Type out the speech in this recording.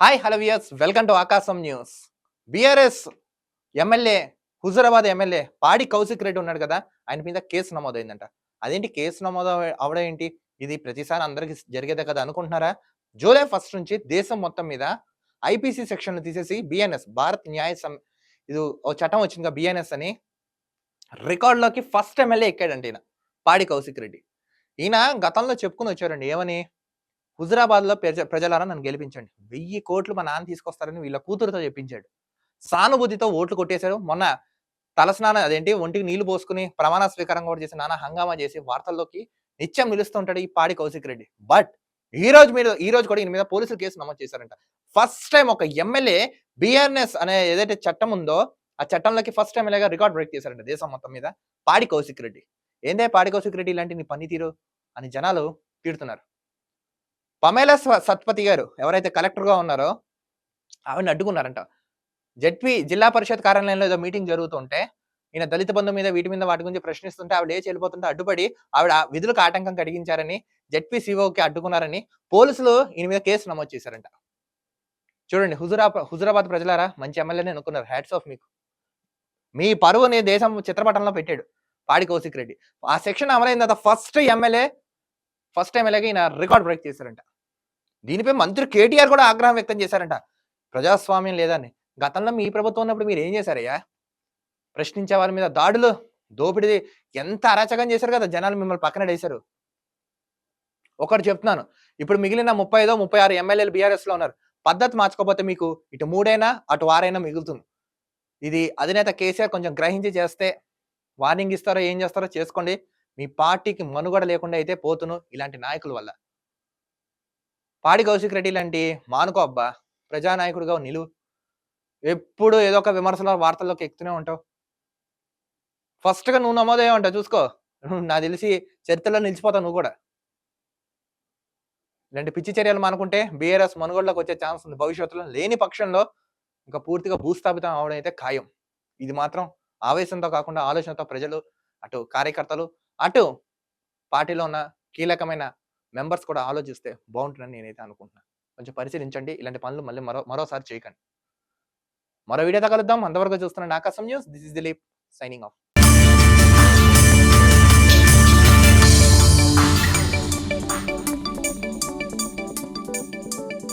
Hi hello viewers welcome to Aakasam news BRS MLA Huzurabad MLA Padi Kaushik Reddy ఉన్నాడు కదా ఆయన మీద case నమోదైందంట. అదేంటి కేసు నమోదు అవడం ఏంటి? ఇది ప్రతిసారి అందరికి జరిగేదే కదా అనుకుంటున్నారా? జూలై ఫస్ట్ నుంచి దేశం మొత్తం మీద ఐపీసీ సెక్షన్ తీసేసి బిఎన్ఎస్ భారత్ న్యాయ సం ఇది ఓ చట్టం వచ్చింది బిఎన్ఎస్ అని రికార్డులోకి ఫస్ట్ ఎమ్మెల్యే ఎక్కాడంట ఈయన పాడి కౌశిక్ రెడ్డి. ఈయన గతంలో చెప్పుకుని వచ్చారండి ఏమని? హుజురాబాద్లో ప్రజ ప్రజలారా నన్ను గెలిపించండి. వెయ్యి కోట్లు మా నాన్న తీసుకొస్తారని వీళ్ళ కూతురుతో చెప్పించాడు. సానుభూతితో ఓట్లు కొట్టేశాడు మొన్న తలస్నానం అదేంటి? ఒంటికి నీళ్ళు పోసుకుని ప్రమాణ స్వీకారం కూడా చేసి నానా హంగామా చేసి వార్తల్లోకి నిత్యం నిలుస్తుంటాడు ఈ పాడి కౌశిక్ రెడ్డి. బట్ ఈ రోజు మీద ఈ రోజు కూడా ఈయన మీద పోలీసులు కేసు నమోదు చేశారంట. ఫస్ట్ టైం ఒక ఎమ్మెల్యే బిఆర్ఎస్ అనే ఏదైతే చట్టం ఉందో ఆ చట్టంలోకి ఫస్ట్ ఎమ్మెల్యేగా రికార్డ్ బ్రేక్ చేశారంట దేశం మొత్తం మీద. పాడి కౌశిక్ రెడ్డి. ఏందే పాడి కౌశిక్ రెడ్డి ఇలాంటి నీ పనితీరు అని జనాలు తిడుతున్నారు. పమేల సత్పతి గారు ఎవరైతే కలెక్టర్గా ఉన్నారో ఆవిడని అడ్డుకున్నారంట. జడ్పీ జిల్లా పరిషత్ కార్యాలయంలో ఏదో మీటింగ్ జరుగుతుంటే ఈయన దళిత బంధు మీద వీటి మీద వాటి గురించి ప్రశ్నిస్తుంటే ఆవిడ లేచి వెళ్ళిపోతుంటే అడ్డుపడి ఆవిడ ఆ విధులకు ఆటంకం కలిగించారని జడ్పీ సిఓకి అడ్డుకున్నారని పోలీసులు ఈయన మీద కేసు నమోదు చేశారంట. చూడండి హుజురా హుజురాబాద్ ప్రజలారా మంచి ఎమ్మెల్యేని అనుకున్నారు. హ్యాట్స్ ఆఫ్ మీకు. మీ పరువుని దేశం చిత్రపటంలో పెట్టాడు పాడి కౌశిక్ రెడ్డి ఆ సెక్షన్ అమలైన తర్వాత ఫస్ట్ ఎమ్మెల్యే ఫస్ట్ ఎమ్మెల్యేగా ఈయన రికార్డ్ బ్రేక్ చేశారంట. దీనిపై మంత్రి కేటీఆర్ కూడా ఆగ్రహం వ్యక్తం చేశారంట. ప్రజాస్వామ్యం లేదని. గతంలో మీ ప్రభుత్వం ఉన్నప్పుడు మీరు ఏం చేశారయ్యా? ప్రశ్నించే వారి మీద దాడులు దోపిడిది ఎంత అరాచకం చేశారు కదా జనాలు మిమ్మల్ని పక్కన వేశారు ఒకటి చెప్తున్నాను. ఇప్పుడు మిగిలిన ముప్పై ఐదో ముప్పై ఆరు ఎమ్మెల్యేలు బీఆర్ఎస్లో ఉన్నారు. పద్ధతి మార్చుకోకపోతే మీకు ఇటు మూడైనా అటు ఆరైనా మిగులుతుంది. ఇది అధినేత కేసీఆర్ కొంచెం గ్రహించి చేస్తే వార్నింగ్ ఇస్తారో ఏం చేస్తారో చేసుకోండి. మీ పార్టీకి మనుగడ లేకుండా అయితే పోతును ఇలాంటి నాయకుల వల్ల. పాడి కౌశిక్ రెడ్డి లాంటి మానుకో అబ్బా ప్రజానాయకుడిగా నిలువు ఎప్పుడు ఏదో ఒక విమర్శల వార్తల్లోకి ఎక్కుతూనే ఉంటావు. ఫస్ట్గా నువ్వు నమోదయ్య ఉంటావు చూసుకో. నా తెలిసి చరిత్రలో నిలిచిపోతావు నువ్వు కూడా. ఇలాంటి పిచ్చి చర్యలు మానుకుంటే బీఆర్ఎస్ మనుగడలోకి వచ్చే ఛాన్స్ ఉంది. భవిష్యత్తులో లేని పక్షంలో ఇంకా పూర్తిగా భూస్థాపితం అవడం అయితే ఖాయం. ఇది మాత్రం ఆవేశంతో కాకుండా ఆలోచనతో ప్రజలు అటు కార్యకర్తలు అటు పార్టీలో ఉన్న కీలకమైన మెంబర్స్ కూడా ఆలోచిస్తే బాగుంటుందని నేనైతే అనుకుంటున్నాను కొంచెం పరిశీలించండి. ఇలాంటి పనులు మళ్ళీ మరో మరోసారి చేయకండి. మరో వీడియోతో కలుద్దాం. అంతవరకు చూస్తున్న Aakasam news. This is Dilip signing off.